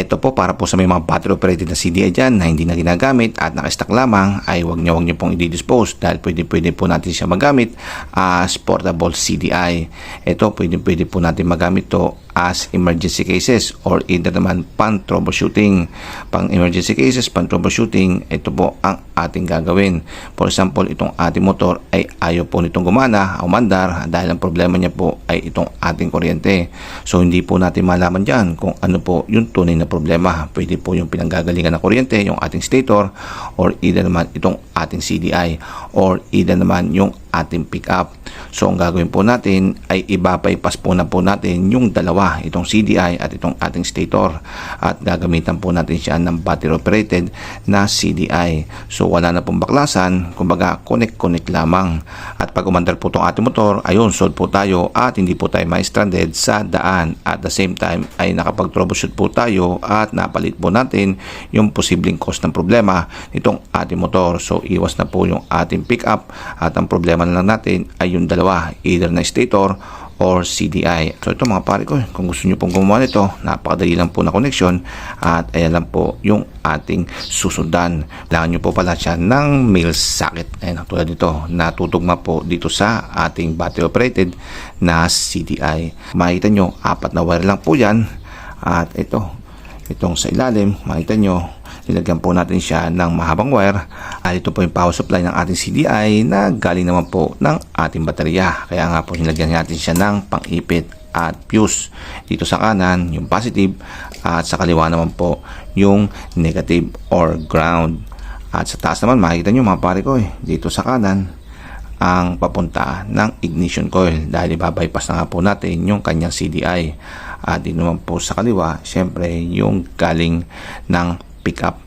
ito po para po sa may mga battery operated na CDI dyan na hindi na ginagamit at nakastock lamang ay wag niyo wag niyo pong i-dispose dahil pwede pwede po natin siya magamit as portable CDI. Ito pwede pwede po natin magamit to as emergency cases or either naman pan troubleshooting. Pang emergency cases, pan troubleshooting, ito po ang ating gagawin. For example, itong ating motor ay ayaw po nitong gumana, umandar dahil ang problema niya po ay itong ating kuryente. So hindi po natin malaman dyan kung ano po yung tunay na problema. Pwede po yung pinanggagalingan ng kuryente, yung ating stator or either naman itong ating CDI or either naman yung ating pick up. So ang gagawin po natin ay ibabypass po na po natin yung dalawa, itong CDI at itong ating stator at gagamitan po natin siya ng battery operated na CDI. So wala na pong baklasan, kumbaga connect-connect lamang. At pag umandar po itong ating motor, ayun, sold po tayo at hindi po tayo ma-stranded sa daan. At the same time ay nakapag-troubleshoot po tayo at napalit po natin yung posibleng cause ng problema nitong ating motor. So iwas na po yung ating pick up at ang problema na lang natin ay yung dalawa, either na stator or CDI. So ito mga pare ko, kung gusto nyo pong gumawa nito, napakadali lang po na connection at ayan lang po yung ating susundan. Kailangan nyo po pala siya ng male socket. Ayan, tulad nito, natutugma po dito sa ating battery operated na CDI. Makikita nyo, apat na wire lang po yan at ito, itong sa ilalim, makita nyo, nilagyan po natin siya ng mahabang wire at ito po yung power supply ng ating CDI na galing naman po ng ating baterya. Kaya nga po nilagyan natin siya ng pang-ipit at fuse. Dito sa kanan yung positive at sa kaliwa naman po yung negative or ground. At sa taas naman makikita nyo mga pare ko eh, dito sa kanan ang papunta ng ignition coil. Dahil ibabypass na nga po natin yung kanyang CDI at dito naman po sa kaliwa syempre yung galing ng pick up.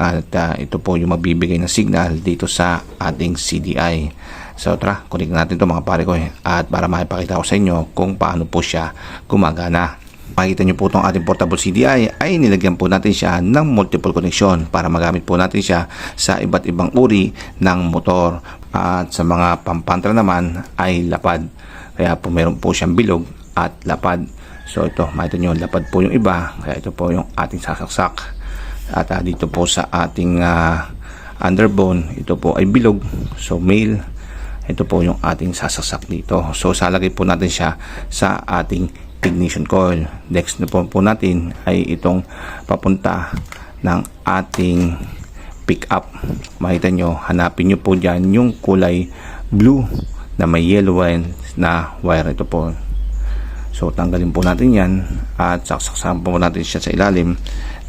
At uh, ito po yung magbibigay ng signal dito sa ating CDI so tara connect natin to mga pare ko eh. at para makipakita ko sa inyo kung paano po siya gumagana. Makikita nyo po itong ating portable CDI ay nilagyan po natin siya ng multiple connection para magamit po natin siya sa iba't ibang uri ng motor. At sa mga pampantra naman ay lapad. Kaya po meron po siyang bilog at lapad. So ito makita nyo lapad po yung iba. Kaya ito po yung ating sasaksak at uh, dito po sa ating uh, underbone ito po ay bilog. So male ito po yung ating sasaksak dito. So salagay po natin siya sa ating ignition coil. Next na po, po natin ay itong papunta ng ating pick up makita nyo hanapin nyo po dyan yung kulay blue na may yellow na wire ito po. So tanggalin po natin yan at saksaksahan po natin siya sa ilalim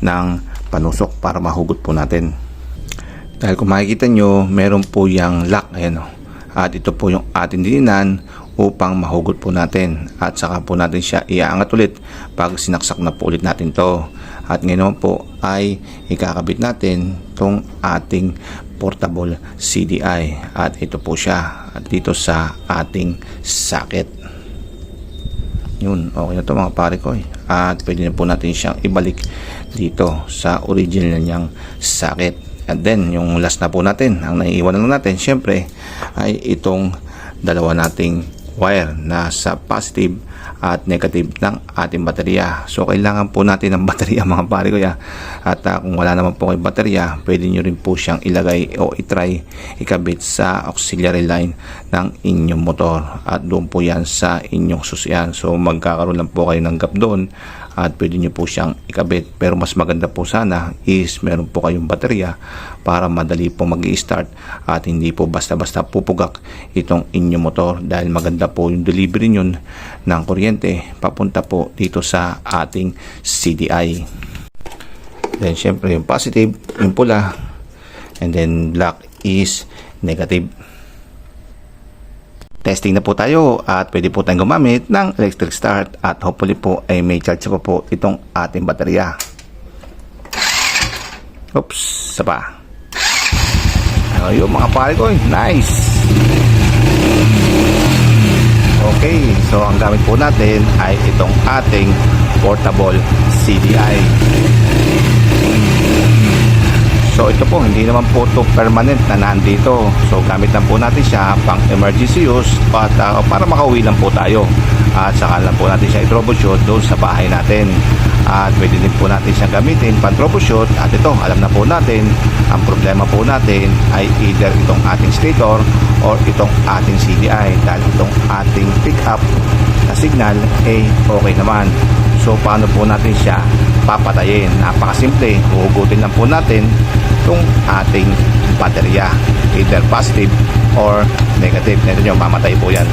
ng panusok para mahugot po natin. Dahil kung makikita nyo, meron po yung lock. Ayan, oh. At ito po yung ating dininan upang mahugot po natin. At saka po natin siya iaangat ulit pag sinaksak na po ulit natin to. At ngayon po ay ikakabit natin tong ating portable CDI. At ito po siya at dito sa ating socket. Yun, okay na to mga pare ko. Eh. At pwede na po natin siyang ibalik dito sa original niyang socket. And then, yung last na po natin, ang naiiwan lang natin, syempre, ay itong dalawa nating wire na sa positive at negative ng ating baterya. So, kailangan po natin ng baterya mga pare ko ya. At uh, kung wala naman po kayo baterya, pwede nyo rin po siyang ilagay o itry ikabit sa auxiliary line ng inyong motor. At doon po yan sa inyong susian. So, magkakaroon lang po kayo ng gap doon at pwede nyo po siyang ikabit. Pero mas maganda po sana is meron po kayong baterya para madali po mag start at hindi po basta-basta pupugak itong inyong motor dahil maganda po yung delivery nyo ng kuryente papunta po dito sa ating CDI. Then syempre yung positive, yung pula, and then black is negative testing na po tayo at pwede po tayong gumamit ng electric start at hopefully po ay may charge pa po itong ating baterya. Oops, isa pa. Ayun mga pare ko, eh. nice. Okay, so ang gamit po natin ay itong ating portable CDI. Ito po, hindi naman po ito permanent na nandito. So gamit lang po natin siya pang emergency use at uh, para makauwi lang po tayo. At saka lang po natin siya i-troubleshoot doon sa bahay natin. at pwede din po natin siyang gamitin pan troubleshoot at ito alam na po natin ang problema po natin ay either itong ating stator or itong ating CDI dahil itong ating pickup na signal ay okay naman so paano po natin siya papatayin napakasimple huhugutin lang po natin itong ating baterya either positive or negative nito nyo mamatay po yan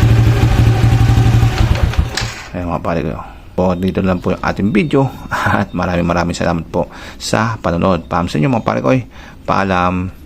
Ayun mga pare ko. Po, dito lang po yung ating video at maraming maraming salamat po sa panonood. Paham sa inyo mga pare ko. Paalam.